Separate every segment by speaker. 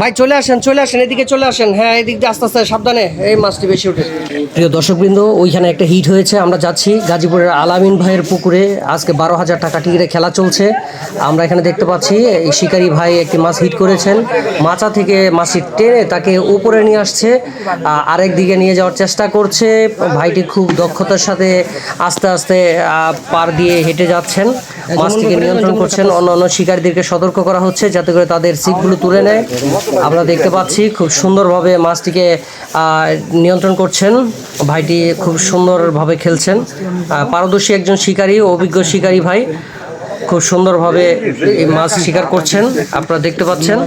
Speaker 1: ভাই চলে আসেন চলে আসেন এদিকে চলে আসেন। হ্যাঁ এদিক দিয়ে আস্তে আস্তে সাবধানে এই মাছটি বেশি উঠে। প্রিয় দর্শকবৃন্দ ওইখানে একটা হিট হয়েছে আমরা যাচ্ছি গাজীপুরের আলামিন ভাইয়ের পুকুরে। আজকে বারো হাজার টাকা টিকিটে খেলা চলছে। আমরা এখানে দেখতে পাচ্ছি এই শিকারি ভাই একটি মাছ হিট করেছেন। মাচা থেকে মাছটি টেনে তাকে উপরে নিয়ে আসছে আরেক দিকে নিয়ে যাওয়ার চেষ্টা করছে। ভাইটি খুব দক্ষতার সাথে আস্তে আস্তে আহ, পার দিয়ে হেঁটে যাচ্ছেন। মাছটিকে নিয়ন্ত্রণ করছেন অন্য অন্য শিকারীদেরকে সতর্ক করা হচ্ছে যাতে করে তাদের সিটগুলো তুলে নেয়। আমরা দেখতে পাচ্ছি খুব সুন্দরভাবে মাছটিকে নিয়ন্ত্রণ করছেন। ভাইটি খুব সুন্দরভাবে খেলছেন। পারদর্শী একজন শিকারী অভিজ্ঞ শিকারী ভাই। খুব সুন্দরভাবে এই মাছ শিকার করছেন, আপনারা দেখতে পাচ্ছেন।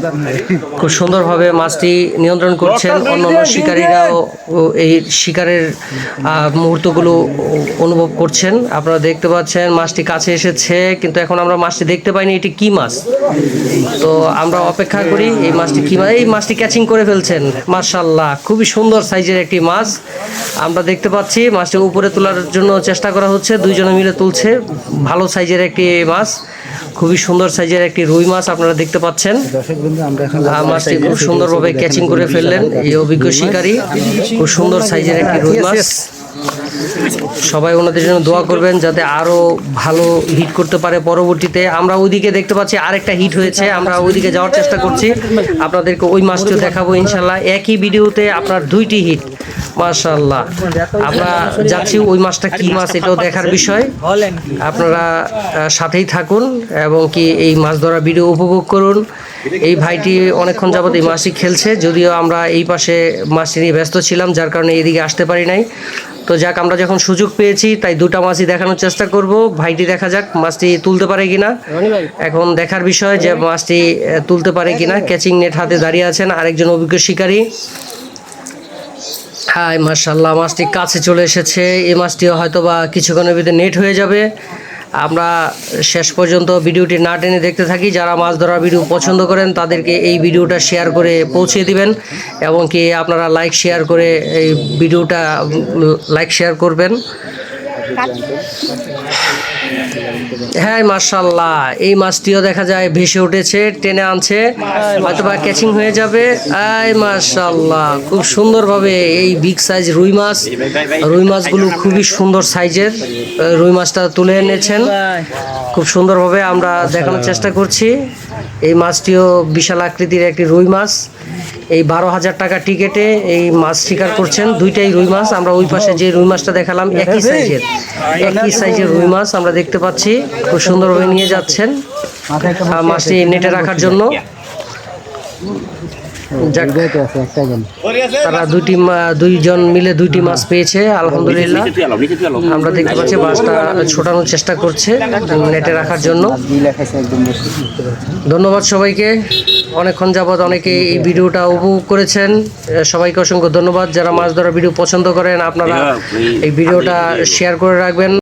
Speaker 1: খুব সুন্দরভাবে মাছটি নিয়ন্ত্রণ করছেন অন্য অন্য শিকারীরাও এই শিকারের মুহূর্তগুলো অনুভব করছেন। আপনারা দেখতে পাচ্ছেন মাছটি কাছে এসেছে, কিন্তু এখন আমরা মাছটি দেখতে পাইনি এটি কি মাছ। তো আমরা অপেক্ষা করি এই মাছটি কি মাছ এই মাছটি ক্যাচিং করে ফেলছেন মার্শাল্লাহ খুবই সুন্দর সাইজের একটি মাছ। আমরা দেখতে পাচ্ছি মাছটি উপরে তোলার জন্য চেষ্টা করা হচ্ছে, দুইজনে মিলে তুলছে। ভালো সাইজের একটি মাছ। খুবই সুন্দর সাইজের একটি রুই মাছ আপনারা দেখতে পাচ্ছেন। মাছটি খুব সুন্দরভাবে ক্যাচিং করে ফেললেন। এই অভিজ্ঞ শিকারী খুব সুন্দর সাইজের একটি রুই মাছ। সবাই ওনাদের জন্য দোয়া করবেন যাতে আরও ভালো হিট করতে পারে পরবর্তীতে। আমরা ওইদিকে দেখতে পাচ্ছি আরেকটা হিট হয়েছে, আমরা ওইদিকে যাওয়ার চেষ্টা করছি। আপনাদেরকে ওই মাছটিও দেখাবো ইনশাল্লাহ। একই ভিডিওতে আপনার দুইটি হিট মাশাল্লাহ আমরা যাচ্ছি ওই মাছটা কি মাছ এটাও দেখার বিষয়। আপনারা সাথেই থাকুন এবং কি এই মাছ ধরা ভিডিও উপভোগ করুন। এই ভাইটি অনেকক্ষণ যাবত এই মাছটি খেলছে, যদিও আমরা এই পাশে মাছটি নিয়ে ব্যস্ত ছিলাম, যার কারণে এদিকে আসতে পারি নাই। তো যাক আমরা যখন সুযোগ পেয়েছি তাই দুটা মাছই দেখানোর চেষ্টা করব। ভাইটি দেখা যাক মাছটি তুলতে পারে কিনা। এখন দেখার বিষয় যে মাছটি তুলতে পারে কিনা। ক্যাচিং নেট হাতে দাঁড়িয়ে আছেন আরেকজন অভিজ্ঞ শিকারী। হাই মার্শাল্লাহ মাছটি কাছে চলে এসেছে। এই মাছটিও হয়তো বা কিছুক্ষণের ভিতরে নেট হয়ে যাবে। আমরা শেষ পর্যন্ত ভিডিওটি না টেনে দেখতে থাকি। যারা মাছ ধরার ভিডিও পছন্দ করেন, তাদেরকে এই ভিডিওটা শেয়ার করে পৌঁছে দিবেন এবং কি আপনারা লাইক শেয়ার করে এই ভিডিওটা লাইক শেয়ার করবেন। হ্যাঁ মার্শাল্লাহ এই মাছটিও দেখা যায় ভেসে উঠেছে টেনে আনছে হয়তো বা ক্যাচিং হয়ে যাবে। আই মার্শাল্লাহ খুব সুন্দরভাবে এই বিগ সাইজ রুই মাছ। রুই মাছগুলো খুবই সুন্দর সাইজের রুই মাছটা তুলে এনেছেন। খুব সুন্দরভাবে আমরা দেখানোর চেষ্টা করছি। এই মাছটিও বিশাল আকৃতির একটি রুই মাছ। এই বারো হাজার টাকা টিকেটে এই মাছ শিকার করছেন দুইটাই রুই মাছ। আমরা ওই পাশে যে রুই মাছটা দেখালাম, একই সাইজের একই সাইজের রুই মাছ আমরা দেখতে পাচ্ছি। খুব সুন্দরভাবে নিয়ে যাচ্ছেন। মাছটি নেটে রাখার জন্য। তারা দুইটি মা- দুইজন মিলে দুইটি মাছ পেয়েছে আলহামদুলিল্লাহ। আমরা দেখতে পাচ্ছি মাছটা ছোটানোর চেষ্টা করছে নেটে রাখার জন্য। ধন্যবাদ সবাইকে। অনেকক্ষণ যাবৎ অনেকে এই ভিডিওটা উপভোগ করেছেন। সবাইকে অসংখ্য ধন্যবাদ। যারা মাছ ধরা ভিডিও পছন্দ করেন আপনারা এই ভিডিওটা শেয়ার করে রাখবেন।